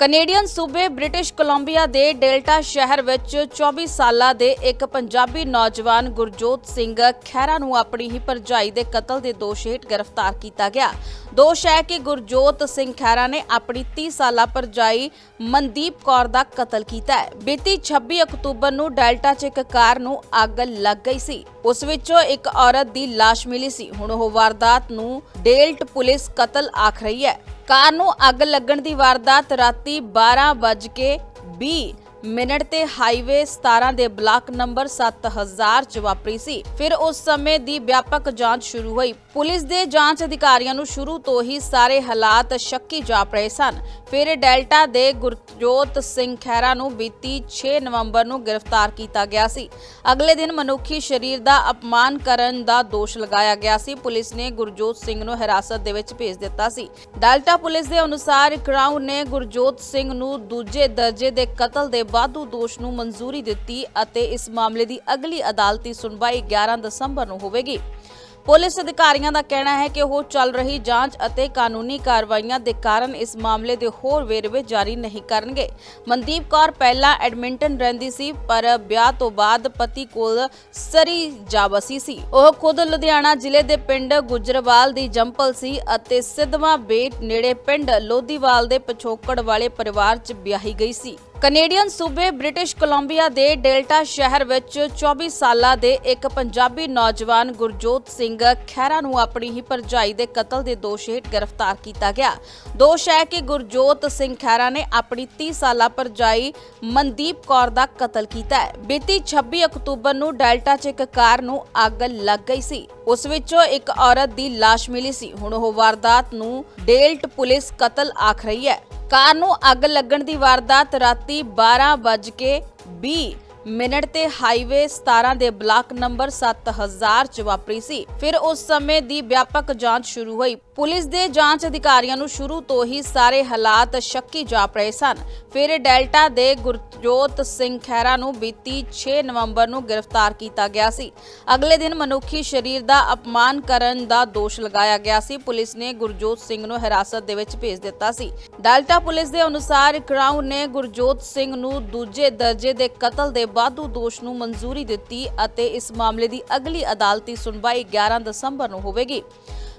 Canadian ਸੂਬੇ British Columbia ਦੇ Delta ਸ਼ਹਿਰ ਵਿੱਚ 24 ਸਾਲਾਂ ਦੇ ਇੱਕ ਪੰਜਾਬੀ ਨੌਜਵਾਨ ਗੁਰਜੋਤ ਸਿੰਘ ਖਹਿਰਾ ਨੂੰ ਆਪਣੀ ਹੀ ਭਰਜਾਈ ਦੇ ਕਤਲ ਦੇ ਦੋਸ਼ ਹੇਠ ਗ੍ਰਿਫਤਾਰ ਕੀਤਾ ਗਿਆ। ਦੋਸ਼ ਹੈ ਕਿ ਗੁਰਜੋਤ ਸਿੰਘ ਖਹਿਰਾ ਨੇ ਆਪਣੀ 30 ਸਾਲਾ ਭਰਜਾਈ ਮਨਦੀਪ ਕੌਰ ਦਾ ਕਤਲ ਕੀਤਾ ਹੈ। ਬੀਤੀ 26 ਅਕਤੂਬਰ ਨੂੰ ਡੈਲਟਾ 'ਚ ਇੱਕ ਕਾਰ ਨੂੰ ਅੱਗ ਲੱਗ ਗਈ ਸੀ। ਉਸ ਵਿੱਚੋਂ ਇੱਕ ਔਰਤ ਦੀ ਲਾਸ਼ ਮਿਲੀ ਸੀ। ਹੁਣ ਉਹ ਵਾਰਦਾਤ ਨੂੰ ਡੇਲਟ ਪੁਲਿਸ ਕਤਲ ਆਖ ਰਹੀ ਹੈ। ਕਾਰ ਨੂੰ ਅੱਗ ਲੱਗਣ ਦੀ ਵਾਰਦਾਤ ਰਾਤੀ 12:20 ਮਿੰਟ ਤੇ ਹਾਈਵੇ 17 ਦੇ ਬਲਾਕ ਨੰਬਰ 7000 ਚ ਵਾਪਰੀ ਸੀ। ਫਿਰ ਉਸ ਸਮੇਂ ਦੀ ਵਿਆਪਕ ਜਾਂਚ ਸ਼ੁਰੂ ਹੋਈ। ਪੁਲਿਸ ਦੇ ਜਾਂਚ ਅਧਿਕਾਰੀਆਂ ਨੂੰ ਸ਼ੁਰੂ ਤੋਂ ਹੀ ਸਾਰੇ ਹਾਲਾਤ ਸ਼ੱਕੀ ਜਾਪ ਰਹੇ ਸਨ। ਫਿਰ ਡੈਲਟਾ ਦੇ ਗੁਰਜੋਤ ਸਿੰਘ ਖਹਿਰਾ ਨੂੰ ਬੀਤੀ 6 ਨਵੰਬਰ ਨੂੰ ਗ੍ਰਿਫਤਾਰ ਕੀਤਾ ਗਿਆ ਸੀ। ਅਗਲੇ ਦਿਨ ਮਨੁੱਖੀ ਸਰੀਰ ਦਾ ਅਪਮਾਨ ਕਰਨ ਦਾ ਦੋਸ਼ ਲਗਾਇਆ ਗਿਆ ਸੀ। ਪੁਲਿਸ ਨੇ ਗੁਰਜੋਤ ਸਿੰਘ ਨੂੰ ਹਿਰਾਸਤ ਦੇ ਵਿੱਚ ਭੇਜ ਦਿੱਤਾ ਸੀ। ਡੈਲਟਾ ਪੁਲਿਸ ਦੇ ਅਨੁਸਾਰ ਕ੍ਰਾਊਨ ਨੇ ਗੁਰਜੋਤ ਸਿੰਘ ਨੂੰ ਦੂਜੇ ਦਰਜੇ ਦੇ ਕਤਲ ਦੇ ਵਾਧੂ ਦੋਸ਼ ਨੂੰ ਮਨਜ਼ੂਰੀ ਦਿੱਤੀ ਅਤੇ ਇਸ ਮਾਮਲੇ ਦੀ ਅਗਲੀ ਅਦਾਲਤੀ ਸੁਣਵਾਈ 11 ਦਸੰਬਰ ਨੂੰ ਹੋਵੇਗੀ। ਪੁਲਿਸ ਅਧਿਕਾਰੀਆਂ ਦਾ ਕਹਿਣਾ ਹੈ ਕਿ ਉਹ ਚੱਲ ਰਹੀ ਜਾਂਚ ਅਤੇ ਕਾਨੂੰਨੀ ਕਾਰਵਾਈਆਂ ਦੇ ਕਾਰਨ ਇਸ ਮਾਮਲੇ ਦੇ ਹੋਰ ਵੇਰਵੇ ਜਾਰੀ ਨਹੀਂ ਕਰਨਗੇ। ਮਨਦੀਪ ਕੌਰ ਪਹਿਲਾਂ ਐਡਮਿੰਟਨ ਰਹਿੰਦੀ ਸੀ, ਪਰ ਵਿਆਹ ਤੋਂ ਬਾਅਦ ਪਤੀ ਕੋਲ ਸਰੀ ਜਾ ਬਸੀ ਸੀ। ਉਹ ਖੁਦ ਲੁਧਿਆਣਾ ਜ਼ਿਲ੍ਹੇ ਦੇ ਪਿੰਡ ਗੁਜਰਵਾਲ ਦੀ ਜੰਪਲ ਸੀ ਅਤੇ ਸਿੱਧਵਾਂ ਬੇਟ ਨੇੜੇ ਪਿੰਡ ਲੋਧੀਵਾਲ ਦੇ ਪਿਛੋਕੜ ਵਾਲੇ ਪਰਿਵਾਰ 'ਚ ਵਿਆਹੀ ਗਈ ਸੀ। ਕੈਨੇਡੀਅਨ ਸੂਬੇ ਬ੍ਰਿਟਿਸ਼ ਕੋਲੰਬੀਆ ਦੇ ਡੈਲਟਾ ਸ਼ਹਿਰ ਵਿੱਚ 24 ਸਾਲਾਂ ਦੇ ਇੱਕ ਪੰਜਾਬੀ ਨੌਜਵਾਨ ਗੁਰਜੋਤ ਸਿੰਘ ਖਹਿਰਾ ਨੂੰ ਆਪਣੀ ਹੀ ਭਰਜਾਈ ਦੇ ਕਤਲ ਦੇ ਦੋਸ਼ ਹੇਠ ਗ੍ਰਿਫਤਾਰ ਕੀਤਾ ਗਿਆ। ਦੋਸ਼ ਹੈ ਕਿ ਗੁਰਜੋਤ ਸਿੰਘ ਖਹਿਰਾ ਨੇ ਆਪਣੀ 30 ਸਾਲਾ ਭਰਜਾਈ ਮਨਦੀਪ ਕੌਰ ਦਾ ਕਤਲ ਕੀਤਾ ਹੈ। ਬੀਤੀ 26 ਅਕਤੂਬਰ ਨੂੰ ਡੈਲਟਾ 'ਚ ਇੱਕ ਕਾਰ ਨੂੰ ਅੱਗ ਲੱਗ ਗਈ ਸੀ। ਉਸ ਵਿੱਚੋਂ ਇੱਕ ਔਰਤ ਦੀ ਲਾਸ਼ ਮਿਲੀ ਸੀ। ਹੁਣ ਉਹ ਵਾਰਦਾਤ ਨੂੰ ਡੇਲਟ ਪੁਲਿਸ ਕਤਲ ਆਖ ਰਹੀ ਹੈ। ਕਾਰ ਨੂੰ ਅੱਗ ਲੱਗਣ ਦੀ ਵਾਰਦਾਤ ਰਾਤੀ 12:20 ਮਿੰਟ ਤੇ ਹਾਈਵੇ 17 ਦੇ ਬਲਾਕ ਨੰਬਰ 7000 ਚ ਵਾਪਰੀ ਸੀ। ਫਿਰ ਉਸ ਸਮੇਂ ਦੀ ਵਿਆਪਕ ਜਾਂਚ ਸ਼ੁਰੂ ਹੋਈ। ਪੁਲਿਸ ਦੇ ਜਾਂਚ ਅਧਿਕਾਰੀਆਂ ਨੂੰ ਸ਼ੁਰੂ ਤੋਂ ਹੀ ਸਾਰੇ ਹਾਲਾਤ ਸ਼ੱਕੀ ਜਾਪ ਰਹੇ ਸਨ। ਫਿਰ ਡੈਲਟਾ ਦੇ ਗੁਰਜੋਤ ਸਿੰਘ ਖਹਿਰਾ ਨੂੰ ਬੀਤੀ 6 ਨਵੰਬਰ ਨੂੰ ਗ੍ਰਿਫਤਾਰ ਕੀਤਾ ਗਿਆ ਸੀ। ਅਗਲੇ ਦਿਨ ਮਨੁੱਖੀ ਸਰੀਰ ਦਾ ਅਪਮਾਨ ਕਰਨ ਦਾ ਦੋਸ਼ ਲਗਾਇਆ ਗਿਆ ਸੀ। ਪੁਲਿਸ ਨੇ ਗੁਰਜੋਤ ਸਿੰਘ ਨੂੰ ਹਿਰਾਸਤ ਦੇ ਵਿੱਚ ਭੇਜ ਦਿੱਤਾ ਸੀ। ਡੈਲਟਾ ਪੁਲਿਸ ਦੇ ਅਨੁਸਾਰ ਕ੍ਰਾਊਨ ਨੇ ਗੁਰਜੋਤ ਸਿੰਘ ਨੂੰ ਦੂਜੇ ਦਰਜੇ ਦੇ ਕਤਲ ਦੇ ਵਾਧੂ ਦੋਸ਼ ਨੂੰ ਮਨਜ਼ੂਰੀ ਦਿੱਤੀ ਅਤੇ ਇਸ ਮਾਮਲੇ ਦੀ ਅਗਲੀ ਅਦਾਲਤੀ ਸੁਣਵਾਈ 11 ਦਸੰਬਰ ਨੂੰ ਹੋਵੇਗੀ।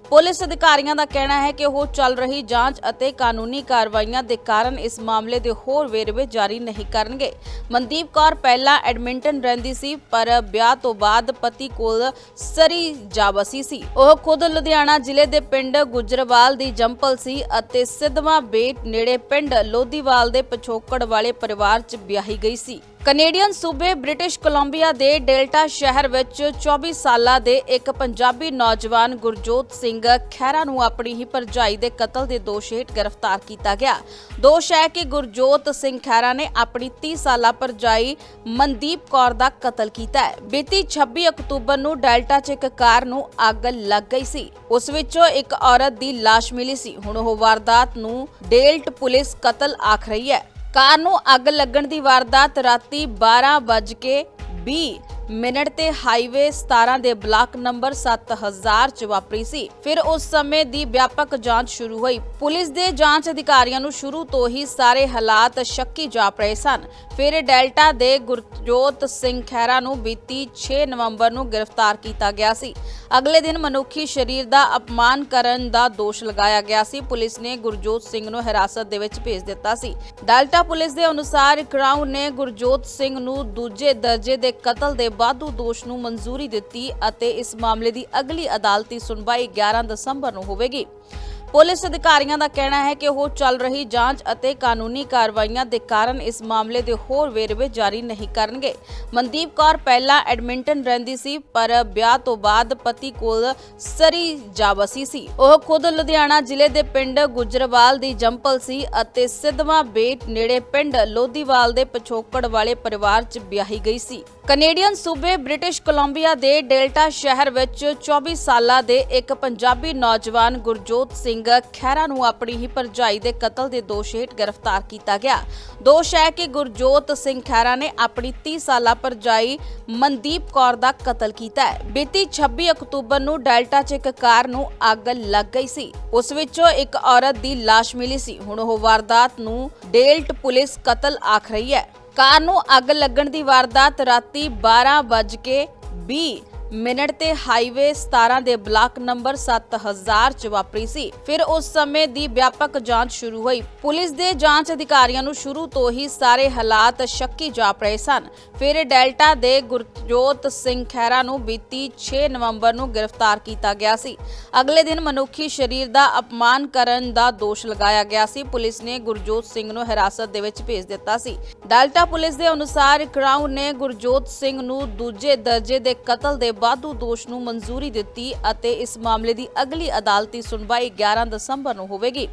ਪੁਲਿਸ ਅਧਿਕਾਰੀਆਂ ਦਾ ਕਹਿਣਾ ਹੈ ਕਿ ਉਹ ਚੱਲ ਰਹੀ ਜਾਂਚ ਅਤੇ ਕਾਨੂੰਨੀ ਕਾਰਵਾਈਆਂ ਦੇ ਕਾਰਨ ਇਸ ਮਾਮਲੇ ਦੇ ਹੋਰ ਵੇਰਵੇ ਜਾਰੀ ਨਹੀਂ ਕਰਨਗੇ। ਮਨਦੀਪ ਕੌਰ ਪਹਿਲਾਂ ਐਡਮਿੰਟਨ ਰਹਿੰਦੀ ਸੀ, ਪਰ ਵਿਆਹ ਤੋਂ ਬਾਅਦ ਪਤੀ ਕੋਲ ਸਰੀ ਜਾ ਬਸੀ ਸੀ। ਉਹ ਖੁਦ ਲੁਧਿਆਣਾ ਜ਼ਿਲ੍ਹੇ ਦੇ ਪਿੰਡ ਗੁਜਰਵਾਲ ਦੀ ਜੰਪਲ ਸੀ ਅਤੇ ਸਿੱਧਵਾਂ ਬੇਟ ਨੇੜੇ ਪਿੰਡ ਲੋਧੀਵਾਲ ਦੇ ਪਿਛੋਕੜ ਵਾਲੇ ਪਰਿਵਾਰ 'ਚ ਵਿਆਹੀ ਗਈ ਸੀ। ਕੈਨੇਡੀਅਨ ਸੂਬੇ ਬ੍ਰਿਟਿਸ਼ ਕੋਲੰਬੀਆ ਦੇ ਡੈਲਟਾ ਸ਼ਹਿਰ ਵਿੱਚ 24 ਸਾਲਾਂ ਦੇ ਇੱਕ ਪੰਜਾਬੀ ਨੌਜਵਾਨ ਗੁਰਜੋਤ ਸਿੰਘ ਖਹਿਰਾ ਨੂੰ ਆਪਣੀ ਹੀ ਭਰਜਾਈ ਦੇ ਕਤਲ ਦੇ ਦੋਸ਼ ਹੇਠ ਗ੍ਰਿਫਤਾਰ ਕੀਤਾ ਗਿਆ। ਦੋਸ਼ ਹੈ ਕਿ ਗੁਰਜੋਤ ਸਿੰਘ ਖਹਿਰਾ ਨੇ ਆਪਣੀ 30 ਸਾਲਾ ਭਰਜਾਈ ਮਨਦੀਪ ਕੌਰ ਦਾ ਕਤਲ ਕੀਤਾ ਹੈ। ਬੀਤੀ 26 ਅਕਤੂਬਰ ਨੂੰ ਡੈਲਟਾ 'ਚ ਇੱਕ ਕਾਰ ਨੂੰ ਅੱਗ ਲੱਗ ਗਈ ਸੀ। ਉਸ ਵਿੱਚੋਂ ਇੱਕ ਔਰਤ ਦੀ ਲਾਸ਼ ਮਿਲੀ ਸੀ। ਹੁਣ ਉਹ ਵਾਰਦਾਤ ਨੂੰ ਡੇਲਟ ਪੁਲਿਸ ਕਤਲ ਆਖ ਰਹੀ ਹੈ। ਕਾਰ ਨੂੰ ਅੱਗ ਲੱਗਣ ਦੀ ਵਾਰਦਾਤ ਰਾਤੀ 12:20 ਮਿੰਟ ਤੇ ਹਾਈਵੇ 17 ਦੇ ਬਲਾਕ ਨੰਬਰ 7000 ਚ ਵਾਪਰੀ ਸੀ। ਫਿਰ ਉਸ ਸਮੇਂ ਦੀ ਵਿਆਪਕ ਜਾਂਚ ਸ਼ੁਰੂ ਹੋਈ। ਪੁਲਿਸ ਦੇ ਜਾਂਚ ਅਧਿਕਾਰੀਆਂ ਨੂੰ ਸ਼ੁਰੂ ਤੋਂ ਹੀ ਸਾਰੇ ਹਾਲਾਤ ਸ਼ੱਕੀ ਜਾਪ ਰਹੇ ਸਨ। ਫਿਰ ਡੈਲਟਾ ਦੇ ਗੁਰਜੋਤ ਸਿੰਘ ਖਹਿਰਾ ਨੂੰ ਬੀਤੀ 6 ਨਵੰਬਰ ਨੂੰ ਗ੍ਰਿਫਤਾਰ ਕੀਤਾ ਗਿਆ ਸੀ। ਅਗਲੇ ਦਿਨ ਮਨੁੱਖੀ ਸਰੀਰ ਦਾ ਅਪਮਾਨ ਕਰਨ ਦਾ ਦੋਸ਼ ਲਗਾਇਆ ਗਿਆ ਸੀ। ਪੁਲਿਸ ਨੇ ਗੁਰਜੋਤ ਸਿੰਘ ਨੂੰ ਹਿਰਾਸਤ ਦੇ ਵਿੱਚ ਭੇਜ ਦਿੱਤਾ ਸੀ। ਡੈਲਟਾ ਪੁਲਿਸ ਦੇ ਅਨੁਸਾਰ ਕ੍ਰਾਊਨ ਨੇ ਗੁਰਜੋਤ ਸਿੰਘ ਨੂੰ ਦੂਜੇ ਦਰਜੇ ਦੇ ਕਤਲ ਦੇ ਵਾਧੂ ਦੋਸ਼ ਨੂੰ ਮਨਜ਼ੂਰੀ ਦਿੱਤੀ ਅਤੇ ਇਸ ਮਾਮਲੇ ਦੀ ਅਗਲੀ ਅਦਾਲਤੀ ਸੁਣਵਾਈ 11 ਦਸੰਬਰ ਨੂੰ ਹੋਵੇਗੀ। ਪੁਲਿਸ ਅਧਿਕਾਰੀਆਂ ਦਾ ਕਹਿਣਾ ਹੈ ਕਿ ਉਹ ਚੱਲ ਰਹੀ ਜਾਂਚ ਅਤੇ ਕਾਨੂੰਨੀ ਕਾਰਵਾਈਆਂ ਦੇ ਕਾਰਨ ਇਸ ਮਾਮਲੇ ਦੇ ਹੋਰ ਵੇਰਵੇ ਜਾਰੀ ਨਹੀਂ ਕਰਨਗੇ। ਮਨਦੀਪ ਕੌਰ ਪਹਿਲਾਂ ਐਡਮਿੰਟਨ ਰਹਿੰਦੀ ਸੀ, ਪਰ ਵਿਆਹ ਤੋਂ ਬਾਅਦ ਪਤੀ ਕੋਲ ਸਰੀ ਜਾਵਸੀ ਸੀ। ਉਹ ਖੁਦ ਲੁਧਿਆਣਾ ਜ਼ਿਲ੍ਹੇ ਦੇ ਪਿੰਡ ਗੁਜਰਵਾਲ ਦੀ ਜੰਪਲ ਸੀ ਅਤੇ ਸਿੱਧਵਾਂ ਬੇਟ ਨੇੜੇ ਪਿੰਡ ਲੋਧੀਵਾਲ ਦੇ ਪਿਛੋਕੜ ਵਾਲੇ ਪਰਿਵਾਰ 'ਚ ਵਿਆਹੀ ਗਈ ਸੀ। ਕੈਨੇਡੀਅਨ ਸੂਬੇ ਬ੍ਰਿਟਿਸ਼ ਕੋਲੰਬੀਆ ਦੇ ਡੈਲਟਾ ਸ਼ਹਿਰ ਵਿੱਚ 24 ਸਾਲਾਂ ਦੇ ਇੱਕ ਪੰਜਾਬੀ ਨੌਜਵਾਨ ਗੁਰਜੋਤ ਸਿੰਘ ਖਹਿਰਾ ਨੂੰ ਆਪਣੀ ਹੀ ਭਰਜਾਈ ਦੇ ਕਤਲ ਦੇ ਦੋਸ਼ ਹੇਠ ਗ੍ਰਿਫਤਾਰ ਕੀਤਾ ਗਿਆ। ਦੋਸ਼ ਹੈ ਕਿ ਗੁਰਜੋਤ ਸਿੰਘ ਖਹਿਰਾ ਨੇ ਆਪਣੀ 30 ਸਾਲਾ ਭਰਜਾਈ ਮਨਦੀਪ ਕੌਰ ਦਾ ਕਤਲ ਕੀਤਾ ਹੈ। ਬੀਤੀ 26 ਅਕਤੂਬਰ ਨੂੰ ਡੈਲਟਾ 'ਚ ਇੱਕ ਕਾਰ ਨੂੰ ਅੱਗ ਲੱਗ ਗਈ ਸੀ। ਉਸ ਵਿੱਚੋਂ ਇੱਕ ਔਰਤ ਦੀ ਲਾਸ਼ ਮਿਲੀ ਸੀ। ਹੁਣ ਉਹ ਵਾਰਦਾਤ ਨੂੰ ਡੇਲਟ ਪੁਲਿਸ ਕਤਲ ਆਖ ਰਹੀ ਹੈ। ਕਾਰ ਨੂੰ ਅੱਗ ਲੱਗਣ ਦੀ ਵਾਰਦਾਤ ਰਾਤੀ 12:20 ਮਿੰਟ ਤੇ ਹਾਈਵੇ 17 ਦੇ ਬਲਾਕ ਨੰਬਰ 7000 ਚ ਵਾਪਰੀ ਸੀ। ਫਿਰ ਉਸ ਸਮੇਂ ਦੀ ਵਿਆਪਕ ਜਾਂਚ ਸ਼ੁਰੂ ਹੋਈ। ਪੁਲਿਸ ਦੇ ਜਾਂਚ ਅਧਿਕਾਰੀਆਂ ਨੂੰ ਸ਼ੁਰੂ ਤੋਂ ਹੀ ਸਾਰੇ ਹਾਲਾਤ ਸ਼ੱਕੀ ਜਾਪ ਰਹੇ ਸਨ। ਫਿਰ ਡੈਲਟਾ ਦੇ ਗੁਰਜੋਤ ਸਿੰਘ ਖਹਿਰਾ ਨੂੰ ਬੀਤੀ 6 ਨਵੰਬਰ ਨੂੰ ਗ੍ਰਿਫਤਾਰ ਕੀਤਾ ਗਿਆ ਸੀ। ਅਗਲੇ ਦਿਨ ਮਨੁੱਖੀ ਸਰੀਰ ਦਾ ਅਪਮਾਨ ਕਰਨ ਦਾ ਦੋਸ਼ ਲਗਾਇਆ ਗਿਆ ਸੀ। ਪੁਲਿਸ ਨੇ ਗੁਰਜੋਤ ਸਿੰਘ ਨੂੰ ਹਿਰਾਸਤ ਦੇ ਵਿੱਚ ਭੇਜ ਦਿੱਤਾ ਸੀ। ਡੈਲਟਾ ਪੁਲਿਸ ਦੇ ਅਨੁਸਾਰ ਕ੍ਰਾਊਨ ਨੇ ਗੁਰਜੋਤ ਸਿੰਘ ਨੂੰ ਦੂਜੇ ਦਰਜੇ ਦੇ ਕਤਲ ਦੇ ਵਾਧੂ ਦੋਸ਼ ਨੂੰ ਮਨਜ਼ੂਰੀ ਦਿੱਤੀ ਅਤੇ ਇਸ ਮਾਮਲੇ ਦੀ ਅਗਲੀ ਅਦਾਲਤੀ ਸੁਣਵਾਈ 11 ਦਸੰਬਰ ਨੂੰ ਹੋਵੇਗੀ।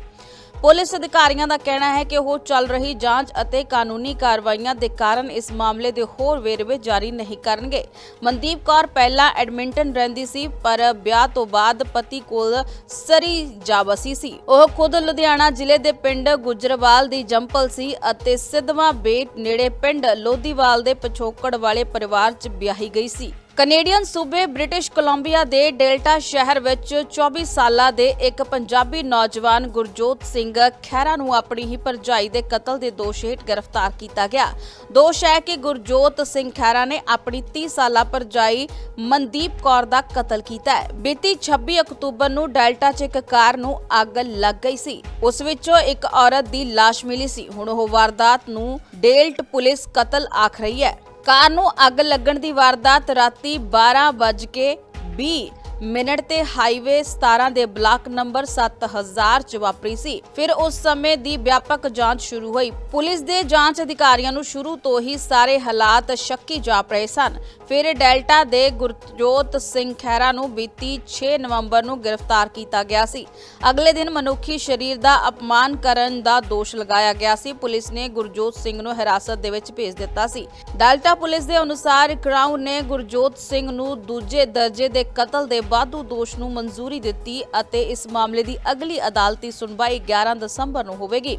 ਪੁਲਿਸ ਅਧਿਕਾਰੀਆਂ ਦਾ ਕਹਿਣਾ ਹੈ ਕਿ ਉਹ ਚੱਲ ਰਹੀ ਜਾਂਚ ਅਤੇ ਕਾਨੂੰਨੀ ਕਾਰਵਾਈਆਂ ਦੇ ਕਾਰਨ ਇਸ ਮਾਮਲੇ ਦੇ ਹੋਰ ਵੇਰਵੇ ਜਾਰੀ ਨਹੀਂ ਕਰਨਗੇ। ਮਨਦੀਪ ਕੌਰ ਪਹਿਲਾਂ ਐਡਮਿੰਟਨ ਰਹਿੰਦੀ ਸੀ, ਪਰ ਵਿਆਹ ਤੋਂ ਬਾਅਦ ਪਤੀ ਕੋਲ ਸਰੀ ਜਾ ਬਸੀ ਸੀ। ਉਹ ਖੁਦ ਲੁਧਿਆਣਾ ਜ਼ਿਲ੍ਹੇ ਦੇ ਪਿੰਡ ਗੁਜਰਵਾਲ ਦੀ ਜੰਪਲ ਸੀ ਅਤੇ ਸਿੱਧਵਾਂ ਬੇਟ ਨੇੜੇ ਪਿੰਡ ਲੋਧੀਵਾਲ ਦੇ ਪਛੋਕੜ ਵਾਲੇ ਪਰਿਵਾਰ 'ਚ ਵਿਆਹੀ ਗਈ ਸੀ। ਕੈਨੇਡੀਅਨ ਸੂਬੇ ਬ੍ਰਿਟਿਸ਼ ਕੋਲੰਬੀਆ ਦੇ ਡੈਲਟਾ ਸ਼ਹਿਰ ਵਿੱਚ 24 ਸਾਲਾ ਦੇ ਇੱਕ ਪੰਜਾਬੀ ਨੌਜਵਾਨ ਗੁਰਜੋਤ ਸਿੰਘ ਖਹਿਰਾ ਨੂੰ ਆਪਣੀ ਹੀ ਭਰਜਾਈ ਦੇ ਕਤਲ ਦੇ ਦੋਸ਼ ਹੇਠ ਗ੍ਰਿਫਤਾਰ ਕੀਤਾ ਗਿਆ। ਦੋਸ਼ ਹੈ ਕਿ ਗੁਰਜੋਤ ਸਿੰਘ ਖਹਿਰਾ ਨੇ ਆਪਣੀ 30 ਸਾਲਾ ਭਰਜਾਈ ਮਨਦੀਪ ਕੌਰ ਦਾ ਕਤਲ ਕੀਤਾ ਹੈ। ਬੀਤੀ 26 ਅਕਤੂਬਰ ਨੂੰ ਡੈਲਟਾ 'ਚ ਇੱਕ ਕਾਰ ਨੂੰ ਅੱਗ ਲੱਗ ਗਈ ਸੀ। ਉਸ ਵਿੱਚੋਂ ਇੱਕ ਔਰਤ ਦੀ ਲਾਸ਼ ਮਿਲੀ ਸੀ। ਹੁਣ ਉਹ ਵਾਰਦਾਤ ਨੂੰ ਡੇਲਟ ਪੁਲਿਸ ਕਤਲ ਆਖ ਰਹੀ ਹੈ। ਕਾਰ ਨੂੰ ਅੱਗ ਲੱਗਣ ਦੀ ਵਾਰਦਾਤ ਰਾਤੀ 12:20 ਮਿੰਟ ਤੇ ਹਾਈਵੇ 17 ਦੇ ਬਲਾਕ ਨੰਬਰ 7000 ਚ ਵਾਪਰੀ ਸੀ। ਫਿਰ ਉਸ ਸਮੇਂ ਦੀ ਵਿਆਪਕ ਜਾਂਚ ਸ਼ੁਰੂ ਹੋਈ। ਪੁਲਿਸ ਦੇ ਜਾਂਚ ਅਧਿਕਾਰੀਆਂ ਨੂੰ ਸ਼ੁਰੂ ਤੋਂ ਹੀ ਸਾਰੇ ਹਾਲਾਤ ਸ਼ੱਕੀ ਜਾਪ ਰਹੇ ਸਨ। ਫਿਰ ਡੈਲਟਾ ਦੇ ਗੁਰਜੋਤ ਸਿੰਘ ਖਹਿਰਾ ਨੂੰ ਬੀਤੀ 6 ਨਵੰਬਰ ਨੂੰ ਗ੍ਰਿਫਤਾਰ ਕੀਤਾ ਗਿਆ ਸੀ। ਅਗਲੇ ਦਿਨ ਮਨੁੱਖੀ ਸਰੀਰ ਦਾ ਅਪਮਾਨ ਕਰਨ ਦਾ ਦੋਸ਼ ਲਗਾਇਆ ਗਿਆ ਸੀ। ਪੁਲਿਸ ਨੇ ਗੁਰਜੋਤ ਸਿੰਘ ਨੂੰ ਹਿਰਾਸਤ ਦੇ ਵਿੱਚ ਭੇਜ ਦਿੱਤਾ ਸੀ। ਡੈਲਟਾ ਪੁਲਿਸ ਦੇ ਅਨੁਸਾਰ ਕ੍ਰਾਊਨ ਨੇ ਗੁਰਜੋਤ ਸਿੰਘ ਨੂੰ ਦੂਜੇ ਦਰਜੇ ਦੇ ਕਤਲ ਦੇ ਵਾਧੂ ਦੋਸ਼ ਨੂੰ ਮਨਜ਼ੂਰੀ ਦਿੱਤੀ ਅਤੇ ਇਸ ਮਾਮਲੇ ਦੀ ਅਗਲੀ ਅਦਾਲਤੀ ਸੁਣਵਾਈ 11 ਦਸੰਬਰ ਨੂੰ ਹੋਵੇਗੀ।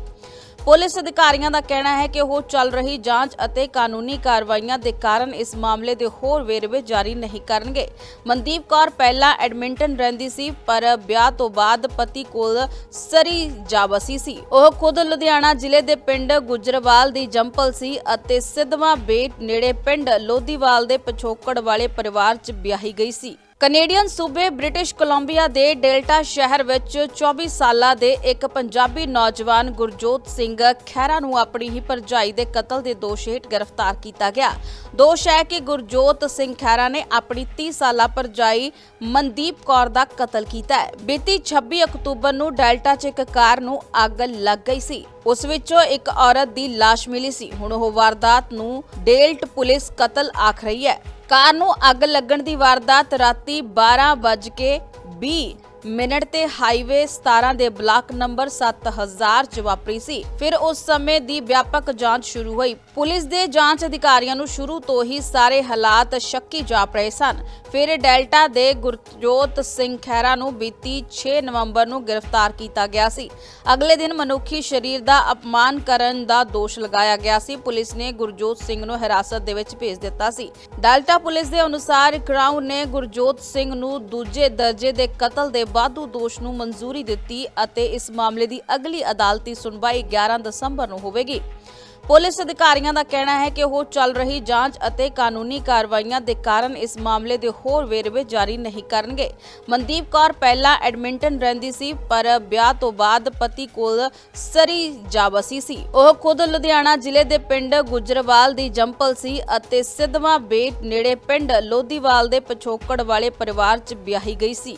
ਪੁਲਿਸ ਅਧਿਕਾਰੀਆਂ ਦਾ ਕਹਿਣਾ ਹੈ ਕਿ ਉਹ ਚੱਲ ਰਹੀ ਜਾਂਚ ਅਤੇ ਕਾਨੂੰਨੀ ਕਾਰਵਾਈਆਂ ਦੇ ਕਾਰਨ ਇਸ ਮਾਮਲੇ ਦੇ ਹੋਰ ਵੇਰਵੇ ਜਾਰੀ ਨਹੀਂ ਕਰਨਗੇ। ਮਨਦੀਪ ਕੌਰ ਪਹਿਲਾਂ ਐਡਮਿੰਟਨ ਰਹਿੰਦੀ ਸੀ, ਪਰ ਵਿਆਹ ਤੋਂ ਬਾਅਦ ਪਤੀ ਕੋਲ ਸਰੀ ਜਾ ਬਸੀ ਸੀ। ਉਹ ਖੁਦ ਲੁਧਿਆਣਾ ਜ਼ਿਲ੍ਹੇ ਦੇ ਪਿੰਡ ਗੁਜਰਵਾਲ ਦੀ ਜੰਪਲ ਸੀ ਅਤੇ ਸਿੱਧਵਾਂ ਬੇਟ ਨੇੜੇ ਪਿੰਡ ਲੋਧੀਵਾਲ ਦੇ ਪਛੋਕੜ ਵਾਲੇ ਪਰਿਵਾਰ 'ਚ ਵਿਆਹੀ ਗਈ ਸੀ। ਕੈਨੇਡੀਅਨ ਸੂਬੇ ਬ੍ਰਿਟਿਸ਼ ਕੋਲੰਬੀਆ ਦੇ ਡੈਲਟਾ ਸ਼ਹਿਰ ਵਿੱਚ 24 ਸਾਲਾ ਦੇ ਇੱਕ ਪੰਜਾਬੀ ਨੌਜਵਾਨ ਗੁਰਜੋਤ ਸਿੰਘ ਖਹਿਰਾ ਨੂੰ ਆਪਣੀ ਹੀ ਭਰਜਾਈ ਦੇ ਕਤਲ ਦੇ ਦੋਸ਼ ਹੇਠ ਗ੍ਰਿਫਤਾਰ ਕੀਤਾ ਗਿਆ। ਦੋਸ਼ ਹੈ ਕਿ ਗੁਰਜੋਤ ਸਿੰਘ ਖਹਿਰਾ ਨੇ ਆਪਣੀ 30 ਸਾਲਾ ਭਰਜਾਈ ਮਨਦੀਪ ਕੌਰ ਦਾ ਕਤਲ ਕੀਤਾ ਹੈ। ਬੀਤੀ 26 ਅਕਤੂਬਰ ਨੂੰ ਡੈਲਟਾ 'ਚ ਇੱਕ ਕਾਰ ਨੂੰ ਅੱਗ ਲੱਗ ਗਈ ਸੀ। ਉਸ ਵਿੱਚੋਂ ਇੱਕ ਔਰਤ ਦੀ ਲਾਸ਼ ਮਿਲੀ ਸੀ। ਹੁਣ ਉਹ ਵਾਰਦਾਤ ਨੂੰ ਡੇਲਟ ਪੁਲਿਸ ਕਤਲ ਆਖ ਰਹੀ ਹੈ। ਕਾਰ ਨੂੰ ਅੱਗ ਲੱਗਣ ਦੀ ਵਾਰਦਾਤ ਰਾਤੀ 12:20 ਮਿੰਟ ਤੇ ਹਾਈਵੇ 17 ਦੇ ਬਲਾਕ ਨੰਬਰ 7000 ਚ ਵਾਪਰੀ ਸੀ। ਫਿਰ ਉਸ ਸਮੇਂ ਦੀ ਵਿਆਪਕ ਜਾਂਚ ਸ਼ੁਰੂ ਹੋਈ। ਪੁਲਿਸ ਦੇ ਜਾਂਚ ਅਧਿਕਾਰੀਆਂ ਨੂੰ ਸ਼ੁਰੂ ਤੋਂ ਹੀ ਸਾਰੇ ਹਾਲਾਤ ਸ਼ੱਕੀ ਜਾਪ ਰਹੇ ਸਨ। ਫਿਰ ਡੈਲਟਾ ਦੇ ਗੁਰਜੋਤ ਸਿੰਘ ਖਹਿਰਾ ਨੂੰ ਬੀਤੀ 6 ਨਵੰਬਰ ਨੂੰ ਗ੍ਰਿਫਤਾਰ ਕੀਤਾ ਗਿਆ ਸੀ। ਅਗਲੇ ਦਿਨ ਮਨੁੱਖੀ ਸਰੀਰ ਦਾ ਅਪਮਾਨ ਕਰਨ ਦਾ ਦੋਸ਼ ਲਗਾਇਆ ਗਿਆ ਸੀ। ਪੁਲਿਸ ਨੇ ਗੁਰਜੋਤ ਸਿੰਘ ਨੂੰ ਹਿਰਾਸਤ ਦੇ ਵਿੱਚ ਭੇਜ ਦਿੱਤਾ ਸੀ। ਡੈਲਟਾ ਪੁਲਿਸ ਦੇ ਅਨੁਸਾਰ ਕ੍ਰਾਊਨ ਨੇ ਗੁਰਜੋਤ ਸਿੰਘ ਨੂੰ ਦੂਜੇ ਦਰਜੇ ਦੇ ਕਤਲ ਦੇ ਵਾਧੂ ਦੋਸ਼ ਨੂੰ ਮਨਜ਼ੂਰੀ ਦਿੱਤੀ ਅਤੇ ਇਸ ਮਾਮਲੇ ਦੀ ਅਗਲੀ ਅਦਾਲਤੀ ਸੁਣਵਾਈ 11 ਦਸੰਬਰ ਨੂੰ ਹੋਵੇਗੀ। ਪੁਲਿਸ ਅਧਿਕਾਰੀਆਂ ਦਾ ਕਹਿਣਾ ਹੈ ਕਿ ਉਹ ਚੱਲ ਰਹੀ ਜਾਂਚ ਅਤੇ ਕਾਨੂੰਨੀ ਕਾਰਵਾਈਆਂ ਦੇ ਕਾਰਨ ਇਸ ਮਾਮਲੇ ਦੇ ਹੋਰ ਵੇਰਵੇ ਜਾਰੀ ਨਹੀਂ ਕਰਨਗੇ। ਮਨਦੀਪ ਕੌਰ ਪਹਿਲਾਂ ਐਡਮਿੰਟਨ ਰਹਿੰਦੀ ਸੀ, ਪਰ ਵਿਆਹ ਤੋਂ ਬਾਅਦ ਪਤੀ ਕੋਲ ਸਰੀ ਜਾ ਬਸੀ ਸੀ। ਉਹ ਖੁਦ ਲੁਧਿਆਣਾ ਜ਼ਿਲ੍ਹੇ ਦੇ ਪਿੰਡ ਗੁਜਰਵਾਲ ਦੀ ਜੰਪਲ ਸੀ ਅਤੇ ਸਿੱਧਵਾਂ ਬੇਟ ਨੇੜੇ ਪਿੰਡ ਲੋਧੀਵਾਲ ਦੇ ਪਛੋਕੜ ਵਾਲੇ ਪਰਿਵਾਰ 'ਚ ਵਿਆਹੀ ਗਈ ਸੀ।